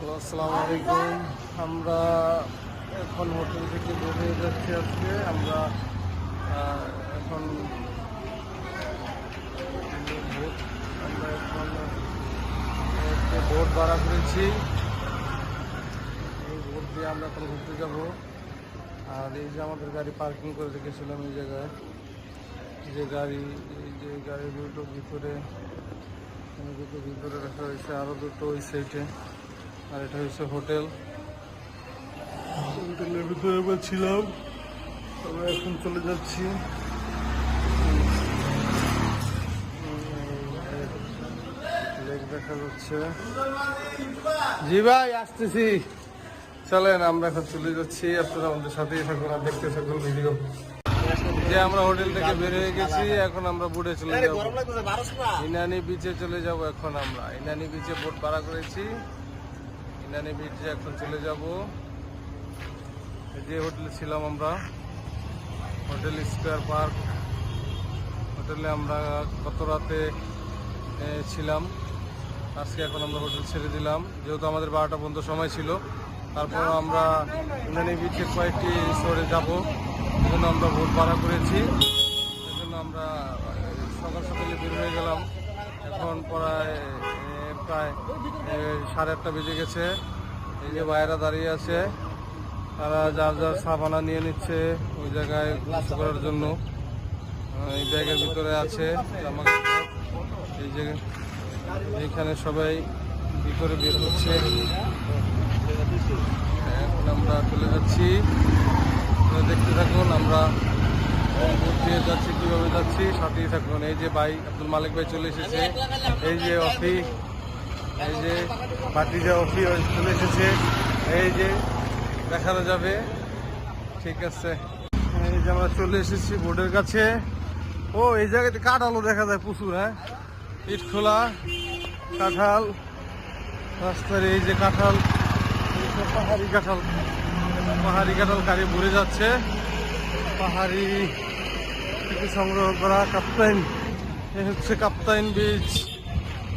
Hello, আসসালামু আলাইকুম। আমরা এখন হোটেল থেকে বেরিয়ে যাচ্ছি আজকে। আমরা এখন আমরা এখন বোট ভাড়া করেছি। এই বোট দিয়ে আমরা এখন ঘুরতে যাব। আর এই যে আমাদের গাড়ি পার্কিং করে রেখেছিলাম এই জায়গায়। যে গাড়ি, এই যে গাড়ি দুটো ভিতরে দুটো ভিতরে রাখা হয়েছে আরও দুটো ওই সাইডে আর এটা হচ্ছে হোটেল। হোটেলের ভিতরে আমরা ছিলাম। আমরা এখন চলে যাচ্ছি। লেক দেখা যাচ্ছে। জি ভাই আসতেছি। চলেন আমরা এখন চলে যাচ্ছি। আপনারা আমাদের সাথেই থাকুন আর দেখতে থাকুন ভিডিও। যে আমরা হোটেল থেকে বের হয়ে গেছি এখন আমরা চলে যাব। ইনানি বিচে চলে যাব এখন আমরা। ইনানি বিচে বোট ভাড়া করেছি। ইনানি বিচে এখন চলে যাব। যে হোটেলে ছিলাম আমরা। Hotel Square Park. হোটেলে আমরা গত রাতে ছিলাম। আজকে এখন আমরা হোটেল ছেড়ে দিলাম। যেহেতু আমাদের বারোটা পর্যন্ত সময় ছিল, তারপর আমরা ইনানি বিচের কয়েকটি রিসোর্টে যাব। জন্য আমরা ভোট ভাড়া করেছি। সেজন্য আমরা সকাল সকালে বের হয়ে গেলাম। এখন প্রায় প্রায় সাড়ে আটটা বেজে গেছে। এই যে বাইরা দাঁড়িয়ে আছে, তারা যার যার সাবানা নিয়ে নিচ্ছে ওই জায়গায় গোসল করার জন্য। এই ব্যাগের ভিতরে আছে এই যে এইখানে সবাই ভিতরে বের হচ্ছে। এখন আমরা চলে যাচ্ছি। দেখতে থাকুন, আমরা দিয়ে যাচ্ছি, কীভাবে যাচ্ছি, সাথেই থাকুন। এই যে ভাই, আব্দুল মালিক ভাই চলে এসেছে। এই যে অফি এই যে ভাতিজা অফি চলে এসেছে। এই যে দেখানো যাবে। ঠিক আছে। এই যে আমরা চলে এসেছি বোর্ডের কাছে। ও, এই জায়গাতে কাঁঠালও দেখা যায় প্রচুর হ্যাঁ? ইট খোলা, কাঁঠাল। রাস্তার এই যে কাঁঠাল পাহাড়ি কাঁঠাল। পাহাড়ি কাঁঠাল গাড়ি ভরে যাচ্ছে। পাহাড়ি থেকে সংগ্রহ করা কাপ্তাইন। হচ্ছে কাপ্তাইন বিচ,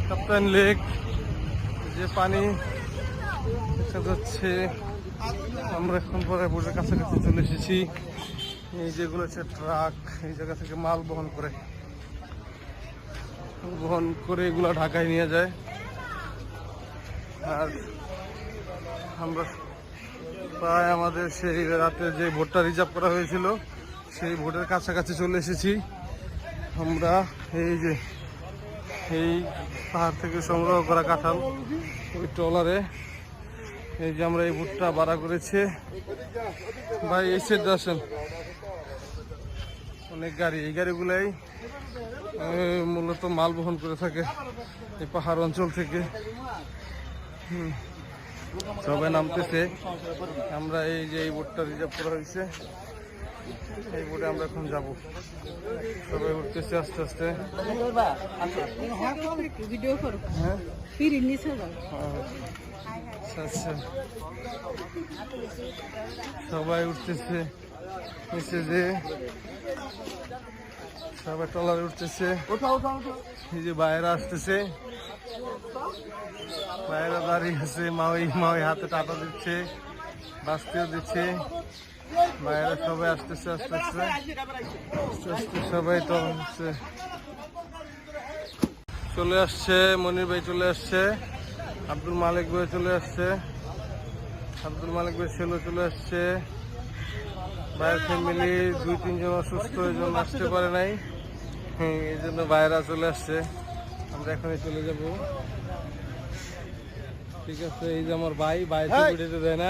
কাপ্তাইন লেক। যে পানি যাচ্ছে, আমরা এখন পরে বোর্ডের কাছাকাছি চলে এসেছি। এই যেগুলো হচ্ছে ট্রাক এই জায়গা থেকে মাল বহন করে। বহন করে এগুলো ঢাকায় নিয়ে যায়। আর আমরা প্রায় আমাদের সেই রাতে যে ভোটটা রিজার্ভ করা হয়েছিল, সেই ভোটের কাছাকাছি চলে এসেছি। আমরা এই যে এই পাহাড় থেকে সংগ্রহ করা কাঁঠাল। ওই ট্রলারে। এই যে আমরা এই ভুট্টা ভাড়া করেছি। ভাই, এই সেট আসেন। অনেক গাড়ি। এই গাড়িগুলাই মূলত মাল বহন করে থাকে এই পাহাড় অঞ্চল থেকে। সবাই নামতেছে। আমরা এই যে এই বোটটা রিজার্ভ করা হয়েছে। এই বোটে আমরা এখন যাব। সবাই উঠতেছে আস্তে আস্তে। হ্যাঁ? আচ্ছা আচ্ছা। সবাই উঠতেছে। যে সবাই টলারে উঠতেছে। এই যে বাইরে আসতেছে। বাইরে দাঁড়িয়ে আছে মাওই মাওই হাতে টাটা দিচ্ছে বাঁচতেও দিচ্ছে। বাইরে সবাই আসতেছে আস্তে আস্তে। আস্তে আস্তে সবাই তো হচ্ছে। চলে আসছে মনির ভাই চলে আসছে আব্দুল মালিক ভাই চলে আসছে আব্দুল মালিক ভাই ছেলে চলে আসছে। ভাইয়ের ফ্যামিলি দুই তিনজন অসুস্থ এই জন্য আসতে পারে নাই। হ্যাঁ, এই জন্য ভাইয়েরা চলে আসছে। আমরা এখনই চলে যাব। ঠিক আছে এই যে আমার ভাই ভাই তো দেয় না।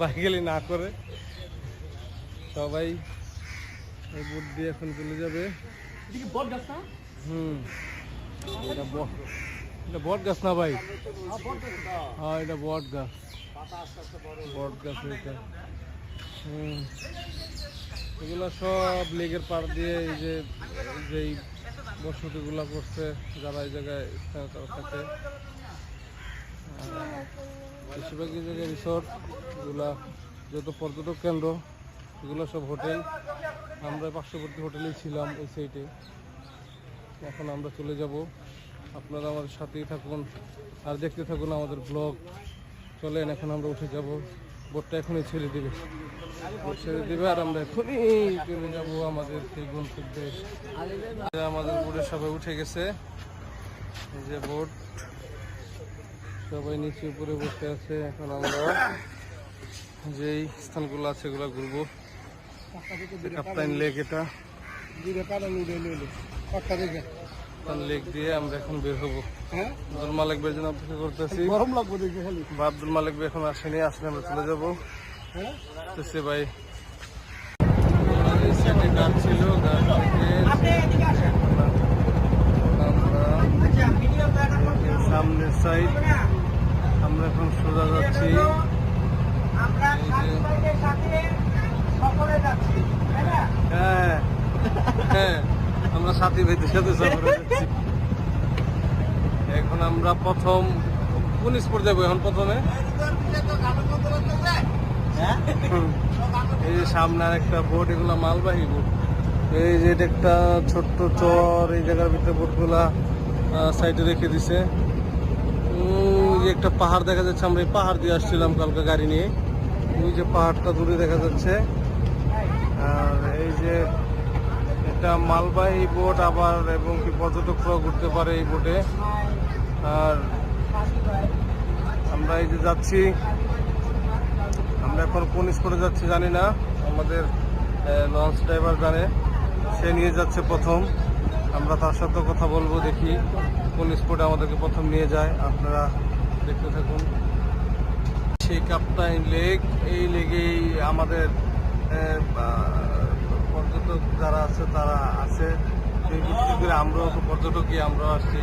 ভাই গেলে না করে। সবাই এই বুট দিয়ে এখন চলে যাবে। হুম। এটা এটা বট গাছ না ভাই? হ্যাঁ এটা। বট গাছ। বট গাছ এটা। হুম। এগুলো সব লেগের পার দিয়ে এই যে যেই বসতিগুলো করছে যারা এই জায়গায় তারা থাকে। আর বেশিরভাগই জায়গায় রিসোর্ট এগুলা যত পর্যটক কেন্দ্র এগুলো সব হোটেল। আমরা পার্শ্ববর্তী হোটেলেই ছিলাম এই সাইডে এখন আমরা চলে যাব। আপনারা আমাদের সাথেই থাকুন আর দেখতে থাকুন আমাদের ব্লগ চলেন, এখন আমরা উঠে যাব। বোটটা এখনই ছেড়ে দেবে। ছেড়ে দেবে আর আমরা এখনই চলে যাব আমাদের সেই গন্তব্যে। আমাদের বোটে সবাই উঠে গেছে। যে বোট। সবাই নিচে উপরে বসে আছে। এখন আমরা যেই স্থানগুলো আছে এগুলো ঘুরবো। কাপ্তাইন লেক এটা। কাপ্তাইন লেক দিয়ে আমরা এখন বের হব। আব্দুল মালিক ভাইয়ের জন্য অপেক্ষা করতেছি। গরম লাগবে দেখে খালি। বা আব্দুল মালিক ভাই এখন আসেনি আসলে আমরা চলে যাব। সে ভাই আমাদের সাথে গান ছিল গান সামনের সাইড আমরা এখন সোজা যাচ্ছি হ্যাঁ হ্যাঁ আমরা সাথী ভাইদের সাথে এখন আমরা প্রথম স্পোর্ট যাব এখন প্রথমে। এই যে সামনে একটা বোট, এগুলা মালবাহী বোট। এই যে একটা ছোট্ট চর, এই জায়গার ভিতরে বোটগুলা সাইডে রেখে দিছে। যে একটা পাহাড় দেখা যাচ্ছে, আমরা এই পাহাড় দিয়ে আসছিলাম কালকে গাড়ি নিয়ে। ওই যে পাহাড়টা দূরে দেখা যাচ্ছে। আর এই যে এটা মালবাহী বোট আবার এবং কি পর্যটকরাও ঘুরতে পারে এই বোটে। আর আমরা এই যে যাচ্ছি, আমরা এখন কোন স্পটে যাচ্ছি জানি না। আমাদের লঞ্চ ড্রাইভার জানে, সে নিয়ে যাচ্ছে প্রথম। আমরা তার সাথে কথা বলব, দেখি কোন স্পটে আমাদেরকে প্রথম নিয়ে যায়। আপনারা দেখতে থাকুন। সেই কাপ্তাইন লেক এই লেগেই আমাদের পর্যটক যারা আছে, তারা আছে। সেই ভিত্তি করে আমরাও তো পর্যটকই, আমরাও আসছি।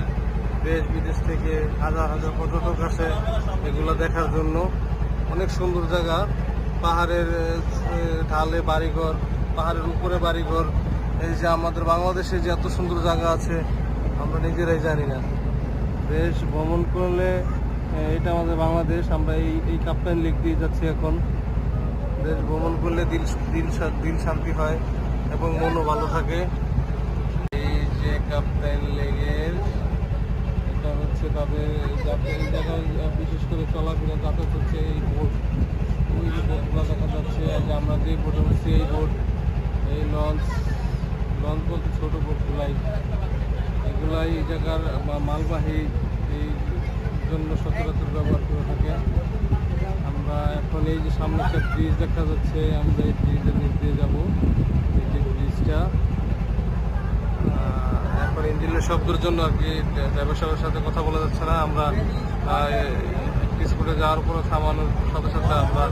দেশ বিদেশ থেকে হাজার হাজার পর্যটক আসে এগুলো দেখার জন্য। অনেক সুন্দর জায়গা। পাহাড়ের ঢালে বাড়িঘর, পাহাড়ের উপরে বাড়িঘর। এই যে আমাদের বাংলাদেশে যে এত সুন্দর জায়গা আছে, আমরা নিজেরাই জানি না। দেশ ভ্রমণ করলে এটা আমাদের বাংলাদেশ। আমরা এই এই কাপ্তান লেক দিয়ে যাচ্ছি এখন। দেশ ভ্রমণ করলে দিল দিল দিল শান্তি হয়। এবং মনও ভালো থাকে। এই যে কাপ্তান লেগের, এটা হচ্ছে তাদের যাতে এই জায়গায় বিশেষ করে চলাফেরা যাতায়াত হচ্ছে এই বোট, ওই যে বোটগুলো দেখা যাচ্ছে। যে আমরা যে বোটে উঠছি এই বোট, এই লঞ্চ লঞ্চ বলতে ছোটো বোটগুলাই। এগুলাই এই জায়গার মা- মালবাহী এই জন্য সচরাচর ব্যবহার করে থাকে। আমরা এখন এই যে সামনে একটা ব্রিজ দেখা যাচ্ছে, আমরা এই ব্রিজের নিচ দিয়ে যাব। ব্রিজটা এখন ইঞ্জিনের শব্দের জন্য আর কি ড্রাইভার সাহেবের সাথে কথা বলা যাচ্ছে না। আমরা স্কুলে যাওয়ার পরে থামানোর সাথে সাথে আমরা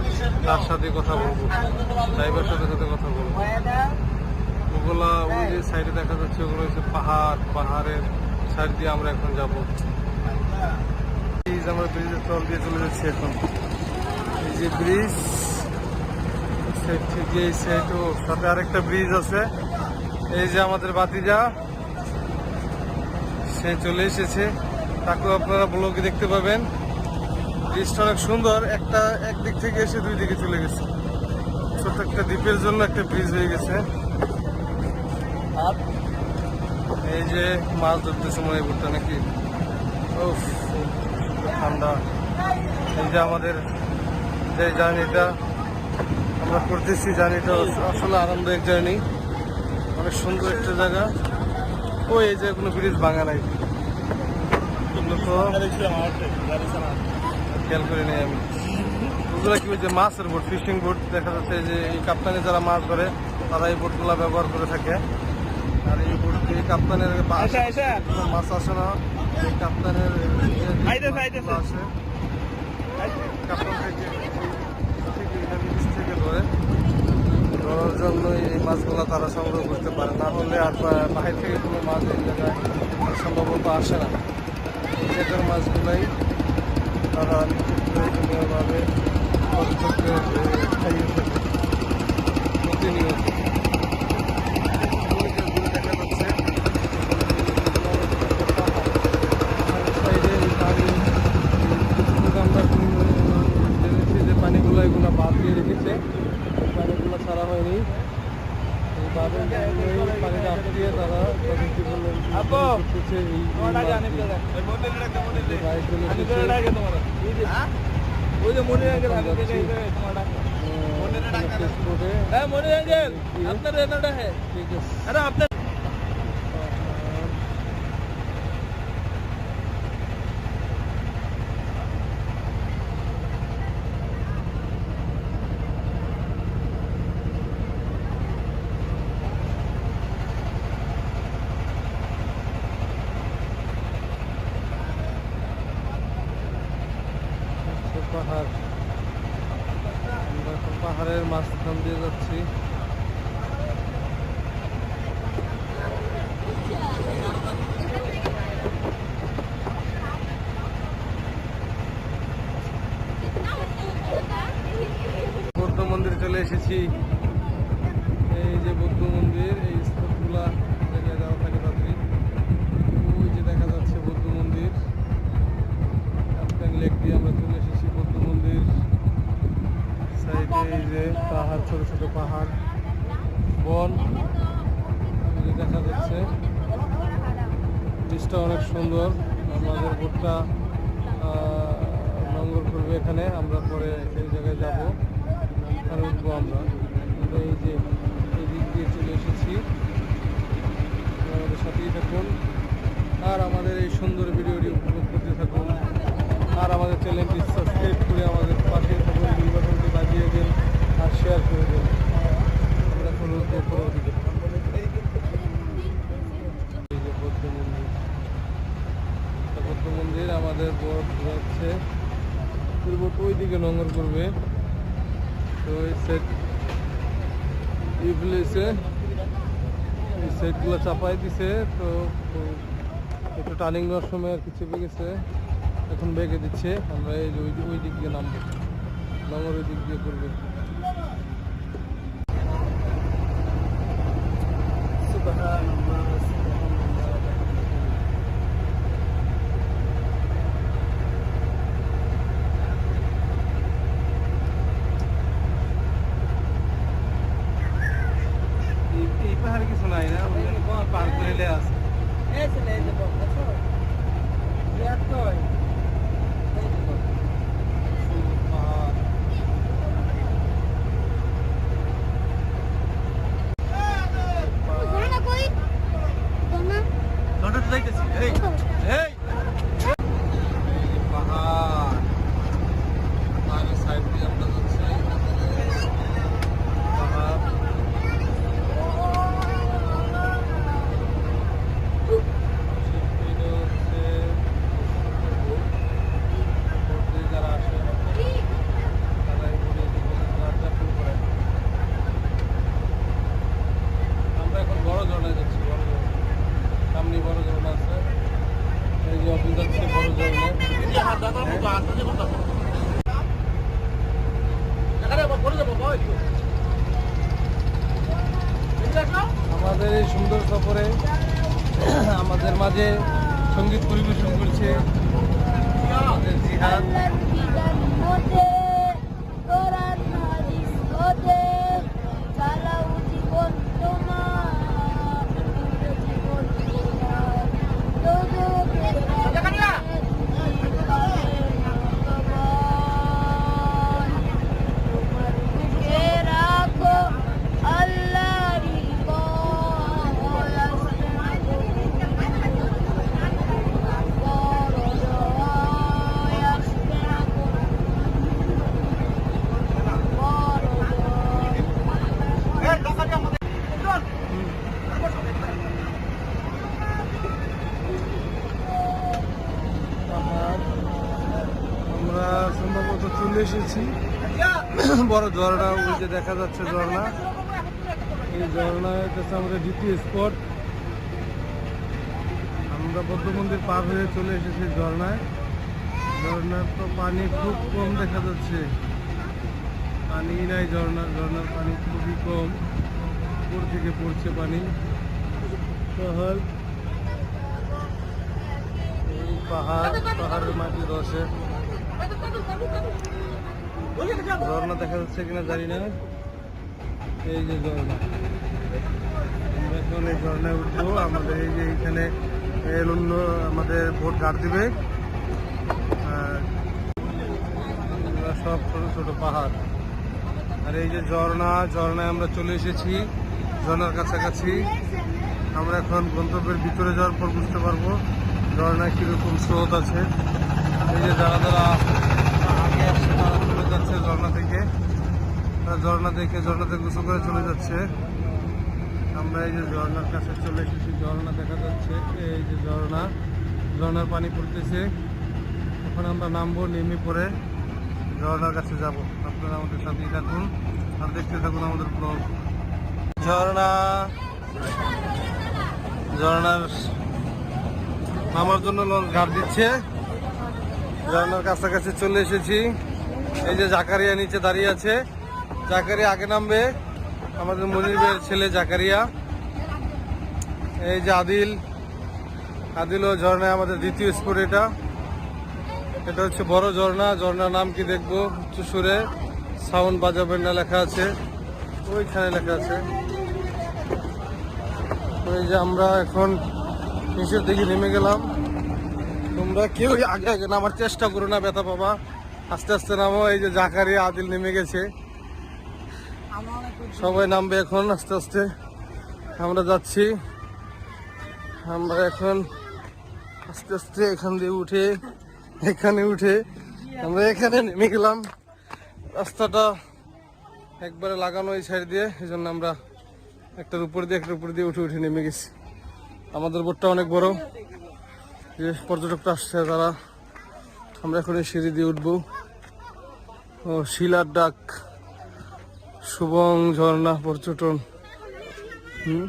তার সাথে কথা বলব ড্রাইভার সাথে সাথে কথা বলব। ওগুলা, ওই যে সাইডে দেখা যাচ্ছে, ওগুলো হচ্ছে পাহাড়, পাহাড়ের সাইড দিয়ে আমরা এখন যাব। ব্রিজ আমরা ব্রিজের তল দিয়ে চলে যাচ্ছি এখন। এই যে ব্রিজ সাইড থেকে এই সাইড ও সাথে আরেকটা ব্রিজ আছে। এই যে আমাদের বাতিজা সে চলে এসেছে। তাকেও আপনারা ব্লগে দেখতে পাবেন। ব্রিজটা অনেক সুন্দর একটা একদিক থেকে এসে দুই দিকে চলে গেছে। ছোট্ট একটা দ্বীপের জন্য একটা ব্রিজ হয়ে গেছে। আর এই যে মাছ ধরতে সময় ঘুরতে নাকি? উফ, ঠান্ডা। এই যে আমাদের যে জার্নিটা আমরা করতেছি জার্নিটা আসলে আরামদায়ক জার্নি অনেক সুন্দর একটা জায়গা। ওই এই যে কোনো ব্রিজ ভাঙা নাই। খেয়াল করে নেই আমি। ওগুলো কি হচ্ছে মাছের বোট ফিশিং বোট? দেখা যাচ্ছে যে এই কাপ্তানে যারা মাছ ধরে তারা এই বোটগুলো ব্যবহার করে থাকে। আর এই বোট এই কাপ্তানের মাছ আসে না। এই কাপ্তানের আসে কাপ্তান থেকে এটা নিচ থেকে ধরে ধরার জন্য এই মাছগুলো তারা সংগ্রহ করতে পারে না। হলে আর বাহির থেকে কোনো মাছ এই জায়গায় সম্ভবত আসে না। সেটার মাছগুলাই তারা প্রয়োজনীয়ভাবে প্রতিনিয়ত ওই যে দূরে দেখা যাচ্ছে, সাইডে এই পানি, এই আমরা জেনেছি যে পানিগুলো এগুলো বাদ দিয়ে রেখেছে এই পানিগুলো ছাড়া হয়নি এই বাঁধের জন্য এই পানিটা আটকিয়ে তারা তাদের জীবনের করতেছে এই এই মাছ দিয়ে। এই যে বাইকগুলো এসেছে, ওই যে মনির আঙ্কেল আগে যাচ্ছি। থেকে এই যে তোমারটা ফেসবুকে হ্যাঁ মনির আঙ্কেল আপনার এনাটা হ্যাঁ ঠিক আছে আরে আপনার হচ্ছে পাহাড় আমরা এখন পাহাড়ের মাঝখান দিয়ে যাচ্ছি বৌদ্ধ মন্দির চলে এসেছি এই যে বৌদ্ধ মন্দির এই স্পটগুলা জায়গায় যাওয়া থাকে তাড়াতাড়ি ওই যে দেখা যাচ্ছে বৌদ্ধ মন্দির আফগান লেক দিয়ে আমরা চলে এসেছি বৌদ্ধ মন্দির সাইডে এই যে পাহাড় ছোট ছোট পাহাড় বন এই যে দেখা যাচ্ছে বীজটা অনেক সুন্দর আমাদের বোটটা নঙ্গর করবে এখানে আমরা পরে সেই জায়গায় যাব ওখানে উঠবো আমরা আমরা এই যে এই দিক দিয়ে চলে এসেছি আপনারা আমাদের সাথেই থাকুন আর আমাদের এই সুন্দর ভিডিওটি উপভোগ করতে থাকুন আর আমাদের চ্যানেলটি সাবস্ক্রাইব করে আমাদের পাশে থাকুন বিল বাটনটি বাজিয়ে দিন আর শেয়ার করে দিন আমরা এখন উঠবো পরবর্তীতে এই যে বৌদ্ধ মন্দির এটা বৌদ্ধ মন্দির আমাদের বোট যাচ্ছে। ওই দিকে নোংর করবে। তো এই সেট এই প্লেসে এই সেটগুলো চাপাই দিছে। তো একটু টার্নিং নেওয়ার সময় আর কি চেপে গেছে এখন বেগে দিচ্ছে। আমরা এই যে ওই দিক- ওই দিক দিয়ে নামবো। নামার ওই দিক দিয়ে করবে। আর কিছু নাই না পার্ক করে আছে এই চলে এই যে বল আচ্ছা 76 মাঝে সংগীত পরিবেশন করছে। জিহাদ আল্লাহর বিধান মতে কোরআন হাদিস মতে চালাও জীবন তোমার পুরো জীবন তোমার দোজখে তোমার বুকে রাখো আল্লাহরই বল পাহাড় আমরা সম্ভবত চলে এসেছি বড় ঝর্ণা, ওই যে দেখা যাচ্ছে ঝর্ণা। এই ঝর্ণা হচ্ছে আমাদের দ্বিতীয় স্পট আমরা বৌদ্ধ মন্দির পার হয়ে চলে এসেছি ঝর্ণায়। ঝর্ণার তো পানি খুব কম দেখা যাচ্ছে। পানি নাই ঝর্ণার ঝর্ণার পানি খুবই কম। উপর থেকে পড়ছে পানি। এই পাহাড়, পাহাড়ের মাটি রসে ঝর্ণা দেখা যাচ্ছে কিনা জানি না। এই যে ঝর্ণা। এখন এই ঝর্ণায় উঠবো। আমাদের এই যে এইখানে এখানে এলুন্ন আমাদের ভোট কাট দিবে। সব ছোট ছোট পাহাড়। আর এই যে ঝর্ণা, ঝর্ণায় আমরা চলে এসেছি। ঝর্ণার কাছাকাছি। আমরা এখন গন্তব্যের ভিতরে যাওয়ার পর বুঝতে পারব ঝর্ণায় কীরকম স্রোত আছে। এই যে যারা যারা আগে আসছে তারা চলে যাচ্ছে ঝর্ণা থেকে তারা ঝর্ণা দেখে, ঝর্ণাতে গোসল করে চলে যাচ্ছে। আমরা এই যে ঝর্ণার কাছে চলে এসেছি, ঝর্ণা দেখা যাচ্ছে। এই যে ঝর্ণা, ঝর্ণার পানি পড়তেছে। এখন আমরা নামবো নেমে পরে ঝর্ণার কাছে যাব। আপনারা আমাদের সাথেই থাকুন আর দেখতে থাকুন আমাদের ব্লগ। ঝর্ণা, ঝর্ণার নামার জন্য ঘাট দিচ্ছে। ঝর্ণার কাছাকাছি চলে এসেছি। এই যে জাকারিয়া নিচে দাঁড়িয়ে আছে। জাকারিয়া আগে নামবে। আমাদের মনির ভাইয়ের ছেলে জাকারিয়া। এই যে আদিল। আদিল ও ঝর্ণায় আমাদের দ্বিতীয় স্পোর্ট এটা। এটা হচ্ছে বড় ঝর্ণা। ঝর্ণার নাম কি দেখব? উচ্চ সুরে সাউন্ড বাজাবেন না লেখা আছে। ওইখানে লেখা আছে। ওই যে আমরা এখন নিচের দিকে নেমে গেলাম। তোমরা কেউ আগে আগে নামার চেষ্টা করো না, ব্যথা পাবা। আস্তে আস্তে নামো। এই যে জাকারিয়া, আদিল নেমে গেছে। সবাই নামবে এখন আস্তে আস্তে। আমরা যাচ্ছি। আমরা এখন আস্তে আস্তে এখান দিয়ে উঠে, এখানে উঠে আমরা এখানে নেমে গেলাম। রাস্তাটা একবারে লাগানো এই সাইড দিয়ে এই জন্য আমরা একটার উপর দিয়ে একটার উপর দিয়ে উঠে উঠে নেমে গেছি। আমাদের বোটটা অনেক বড়। যে পর্যটকরা আসছে তারা, আমরা এখন সিঁড়ি দিয়ে উঠবো। ও শিলার ডাক। শুভং ঝর্ণা পর্যটন। হুম?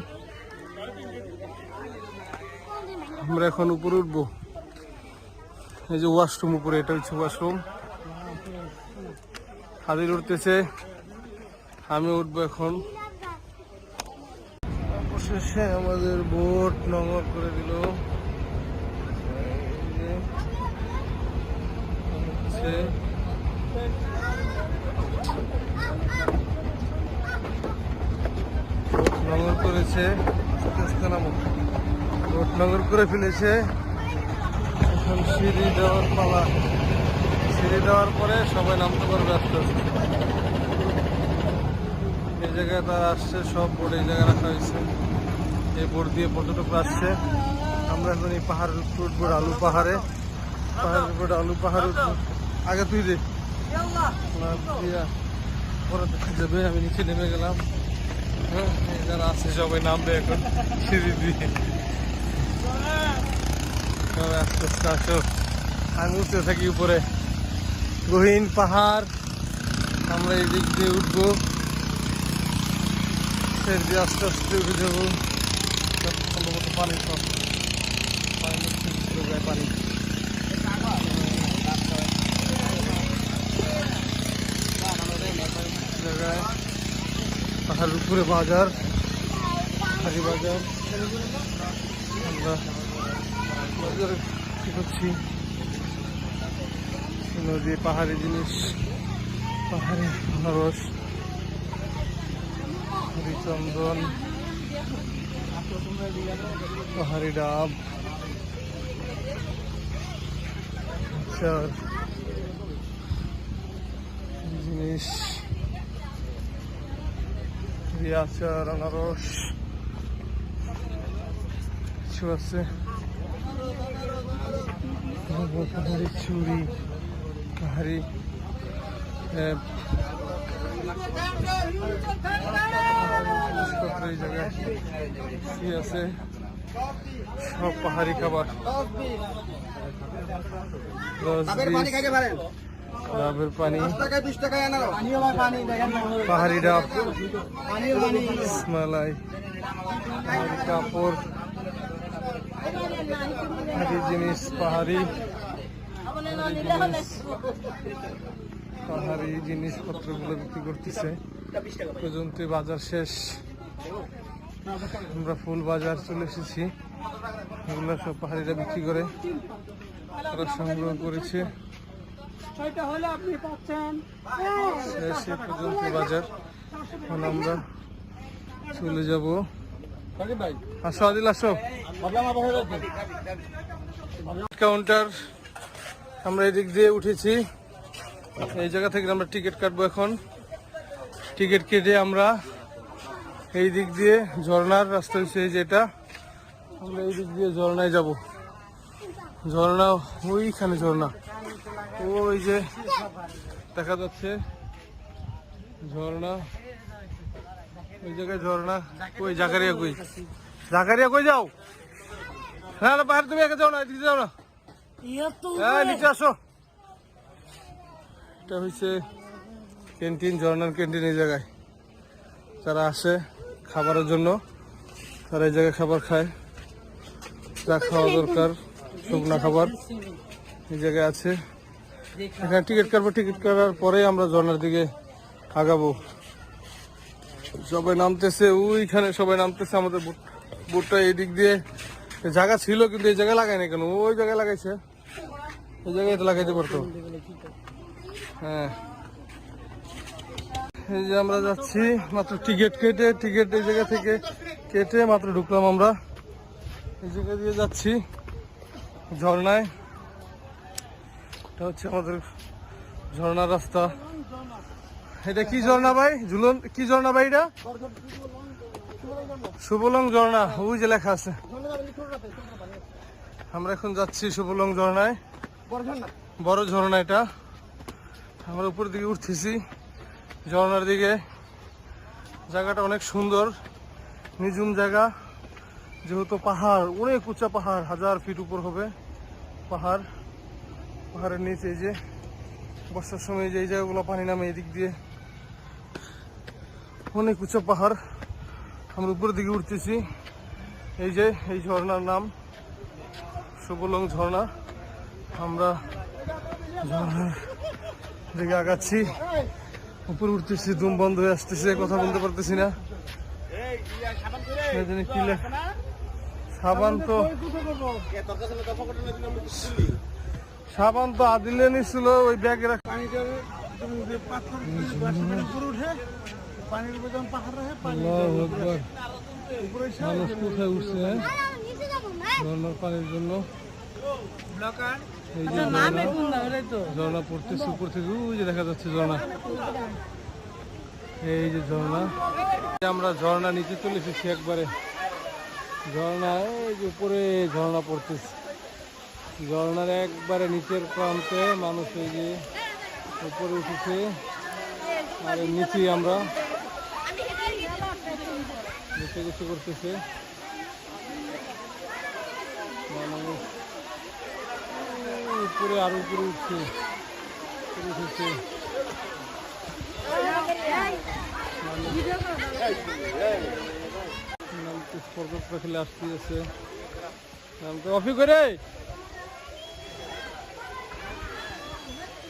আমরা এখন উপরে উঠবো। এই যে ওয়াশরুম উপরে, এটা হচ্ছে ওয়াশরুম। হাজির উঠতেছে। আমি উঠবো এখন। অবশেষে আমাদের বোট নঙর করে দিল। হচ্ছে বোট বোট নঙর করে ফেলেছে। এখন সিঁড়ি দেওয়ার পালা। সিঁড়ি দেওয়ার পরে সবাই নামতে পারবে আস্তে আস্তে। এই জায়গায় তারা আসছে সব বোর্ড এই জায়গায় রাখা হয়েছে। এই বোর্ড দিয়ে পর্যটকরা আসছে? আমরা এখন এই পাহাড়ের উপর উঠবো আলু পাহাড়ে। পাহাড়ের উপর আলু পাহাড় আগে তুই দে। যাবে আমি নিচে নেমে গেলাম। হ্যাঁ যারা আছে সবাই নামবে এখন সিঁড়ি দিয়ে। সবাই আস্তে আস্তে আসো। আঙুলতে থাকি উপরে। গহীন পাহাড়। আমরা এই দিক দিয়ে উঠবো। দিয়ে আস্তে আস্তে উঠে যাব। সম্ভবত পানি সব পানি চলে যায় পানি জায়গায় পাহাড়ের বাজার হাজি বাজার আমরা বাজারে কি করছি? নদী, পাহাড়ি জিনিস, পাহাড়ি আনারস হরিচন্দন পাহাড়ি ডাব, আচার জিনিস এই আচার আনারস কিছু আছে পাহাড়ি চুড়ি পাহাড়ি এই জায়গায় কি আছে সব পাহাড়ি খাবার ডাবের পানি। পাহাড়ি ডাব। মালাই পাহাড়ি কাপড়। পাহাড়ি জিনিস পাহাড়ি। পাহাড়ি জিনিসপত্রগুলো বিক্রি করতেছে। পর্যন্ত বাজার শেষ। আমরা ফুল বাজার চলে এসেছি। এগুলো সব পাহাড়িরা বিক্রি করে। তারা সংগ্রহ করেছে। শেষ এ পর্যন্ত বাজার। এখন আমরা চলে যাব। আসো আদিল আসো। কাউন্টার আমরা এদিক দিয়ে উঠেছি। এই জায়গা থেকে আমরা টিকিট কাটবো এখন। টিকিট কেটে আমরা এই দিক দিয়ে ঝর্ণার রাস্তা হচ্ছে যেটা আমরা এই দিক দিয়ে ঝর্ণায় যাব। ঝর্ণা ওইখানে ঝর্ণা। ওই যে দেখা যাচ্ছে ঝর্ণা। ওই জায়গায় ঝর্ণা। কই জাকারিয়া কই? জাকারিয়া কই যাও? না না বাইরে তুমি একা যাও না এদিকে যাও না। হ্যাঁ নিচে আসো। এটা হচ্ছে ক্যান্টিন ঝর্ণার ক্যান্টিন এই জায়গায়। যারা আসে খাবারের জন্য তারা এই জায়গায় খাবার খায়। যা খাওয়া দরকার শুকনা খাবার এই জায়গায় আছে। এখানে টিকিট কাটবো, টিকিট কাটার পরে আমরা ঝর্নার দিকে আগাবো। সবাই নামতেছে, ওইখানে সবাই নামতেছে, আমাদের বুট- বুটটা এই দিক দিয়ে জায়গা ছিল, কিন্তু এই জায়গায় লাগায় না কেন ওই জায়গায় লাগাইছে। ওই জায়গায় তো লাগাইতে পারতো। হ্যাঁ। এই যে আমরা যাচ্ছি, মাত্র টিকিট কেটে, টিকিট এই জায়গা থেকে কেটে মাত্র ঢুকলাম আমরা। এই জায়গা দিয়ে যাচ্ছি ঝর্ণায়। এটা হচ্ছে আমাদের ঝর্ণার রাস্তা। এটা কি ঝর্ণা ভাই? ঝুলন কি ঝর্ণা ভাই এটা? শুভলং ঝর্ণা, ওই যে লেখা আছে। আমরা এখন যাচ্ছি শুভলং ঝর্ণায়। বড় ঝর্ণা এটা। আমরা উপর দিকে উঠতেছি ঝর্ণার দিকে। জায়গাটা অনেক সুন্দর, নিঝুম জায়গা। যেহেতু পাহাড়, অনেক উঁচা পাহাড়, হাজার ফিট উপর হবে পাহাড়। পাহাড়ের নিচে এই যে বর্ষার সময় যে এই জায়গাগুলো পানি নামে এদিক দিয়ে অনেক উঁচু পাহাড়। আমরা উপরের দিকে উঠতেছি। এই যে এই ঝর্ণার নাম সুবলং ঝর্ণা। আমরা ঝর্ণার দিকে আগাচ্ছি। উপরে উঠতেছি, দুম বন্ধ হয়ে আসতেছে, কথা বলতে পারতেছি না। সাবান তো সাবান তো আদিলে নিছিল ওই ব্যাগে রাখ আল্লাহু আকবার। মানুষ কোথায় উঠছে হ্যাঁ? ঝর্ণার পানির জন্য। এই যে ঝর্ণা। পড়তেছে উপর থেকে ওই যে দেখা যাচ্ছে ঝর্ণা। এই যে ঝর্ণা। এই আমরা ঝর্ণা নিচে চলে এসেছি একবারে। ঝর্ণা এই যে উপরে ঝর্ণা পড়তেছে। ঝর্ণার একবারে নিচের প্রান্তে মানুষ এই যে উপরে উঠেছে। আর নিচেই আমরা নিচে কিছু করতেছে। উপরে আরও উপরে উঠছে। উঠেছে। পর্বত আসতে আছে। নামটো অফি করে